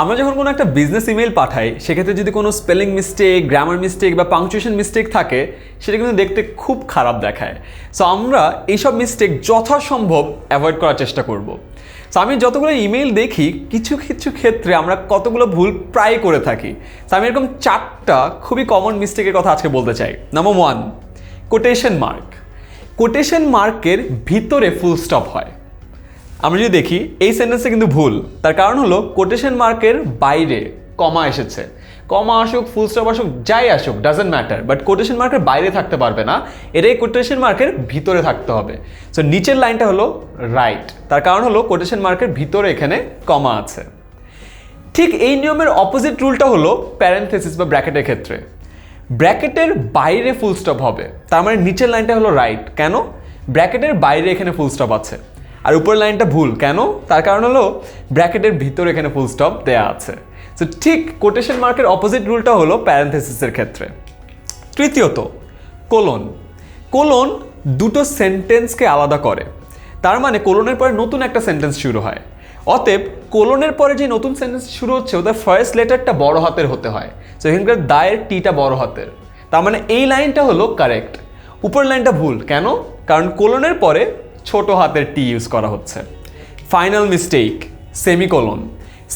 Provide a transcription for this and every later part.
আমরা যখন কোনো একটা বিজনেস ইমেল পাঠাই, সেক্ষেত্রে যদি কোনো স্পেলিং মিস্টেক গ্রামার মিস্টেক বা পাংচুয়েশন মিস্টেক থাকে, সেটা কিন্তু দেখতে খুব খারাপ দেখায়। সো আমরা এইসব মিস্টেক যথাসম্ভব অ্যাভয়েড করার চেষ্টা করব। সো আমি যতগুলো ইমেল দেখি, কিছু কিছু ক্ষেত্রে আমরা কতগুলো ভুল প্রায় করে থাকি। সো আমি এরকম চারটা খুবই কমন মিস্টেকের কথা আজকে বলতে চাই। Number one quotation mark quotation মার্কের ভিতরে ফুল স্টপ হয়। আমরা যদি দেখি, এই সেন্টেন্সে কিন্তু ভুল। তার কারণ হলো কোটেশন মার্কের বাইরে কমা এসেছে। কমা আসুক ফুল স্টপ আসুক, যাই আসুক ডাজেন্ট ম্যাটার বাট কোটেশন মার্কের বাইরে থাকতে পারবে না, এটাই কোটেশন মার্কের ভিতরে থাকতে হবে। সো নিচের লাইনটা হলো রাইট তার কারণ হলো কোটেশন মার্কের ভিতরে এখানে কমা আছে। ঠিক এই নিয়মের অপোজিট রুলটা হলো প্যারেন্থেসিস বা ব্র্যাকেটের ক্ষেত্রে। ব্র্যাকেটের বাইরে ফুল স্টপ হবে। তার মানে নিচের লাইনটা হলো রাইট কেন? ব্র্যাকেটের বাইরে এখানে ফুল স্টপ আছে। আর উপরের লাইনটা ভুল। কেন? তার কারণ হলো ব্র্যাকেটের ভিতরে এখানে ফুল স্টপ দেয়া আছে। সো ঠিক কোটেশন মার্কের অপোজিট রুলটা হলো প্যারেন্থেসিসের ক্ষেত্রে। তৃতীয়ত কোলন কোলন দুটো সেন্টেন্সকে আলাদা করে। তার মানে কোলনের পরে নতুন একটা সেন্টেন্স শুরু হয়। অতএব কোলনের পরে যে নতুন সেন্টেন্স শুরু হচ্ছে, ওদের ফার্স্ট লেটারটা বড় হাতের হতে হয়। সো এখানকার দায়ের টিটা বড় হাতের। তার মানে এই লাইনটা হলো কারেক্ট উপরের লাইনটা ভুল। কেন? কারণ কোলনের পরে ছোট হাতের টি ইউজ করা হচ্ছে। ফাইনাল মিস্টেক সেমিকোলন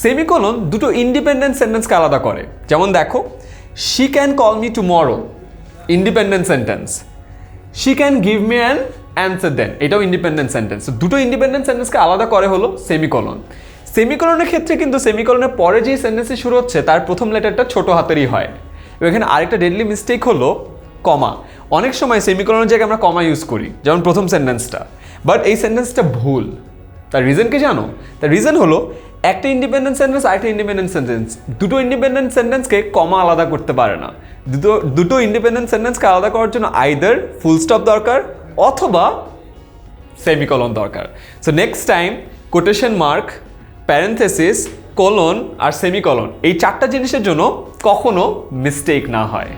সেমিকোলন দুটো ইন্ডিপেন্ডেন্ট সেন্টেন্সকে আলাদা করে। যেমন দেখো she can call me tomorrow independent sentence she can give me an answer then এটাও ইন্ডিপেন্ডেন্ট সেন্টেন্স দুটো ইন্ডিপেন্ডেন্ট সেন্টেন্সকে আলাদা করে হলো সেমিকোলন সেমিকোলনের ক্ষেত্রে কিন্তু সেমিকোলনের পরে যেই সেন্টেন্সে শুরু হচ্ছে, তার প্রথম লেটারটা ছোট হাতেরই হয়। এখানে আরেকটা ডেডলি মিস্টেক হলো কমা অনেক সময় সেমিকোলনের জায়গায় আমরা কমা ইউজ করি, যেমন প্রথম সেন্টেন্সটা বাট এই সেন্টেন্সটা ভুল। তার রিজন কি জানো? তার রিজন হলো, একটা ইন্ডিপেন্ডেন্ট সেন্টেন্স আরেকটা ইন্ডিপেন্ডেন্ট সেন্টেন্স দুটো ইন্ডিপেন্ডেন্ট সেন্টেন্সকে কমা আলাদা করতে পারে না। দুটো দুটো ইন্ডিপেন্ডেন্ট সেন্টেন্সকে আলাদা করার জন্য আইদার ফুল স্টপ দরকার অথবা সেমিকলন দরকার। So next time quotation mark parenthesis colon আর সেমিকলন এই চারটা জিনিসের জন্য কখনো মিস্টেক না হয়।